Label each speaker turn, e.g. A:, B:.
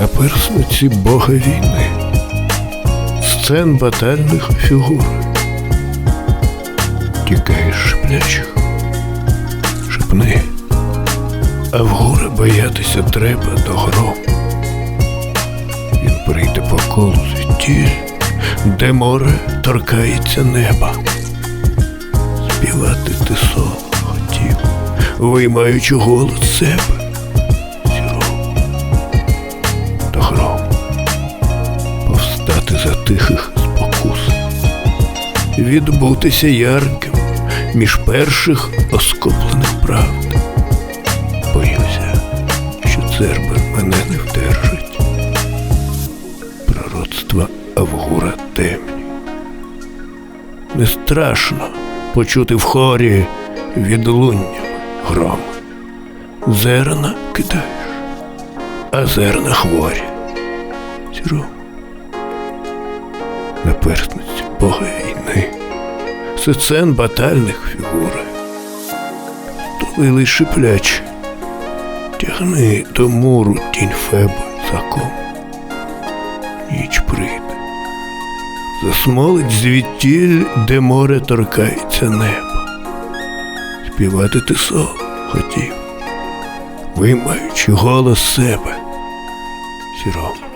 A: наперсниці Бога війни, сцен батальних фігур. Тікаєш шеплячих, шепни, а вгора боятися треба до грому. Він прийде по колу звідтіль, де море торкається неба. Співати ти соло хотів, виймаючи голос себе, відбутися ярким між перших оскоплених правд. Боюся, що цербер мене не вдержить. Пророцтва Авгура темні. Не страшно почути в хорі відлунням гром. Зерна кидаєш, а зерна хворі. Сіром. Наперсниці Бога війни, сцен батальних фігури. Стулили шипляче, тягни до муру тінь Феби закон. Ніч прийде, засмолить звідтіль, де море торкається неба. Співати ти сон хотів, виймаючи голос себе, сіром.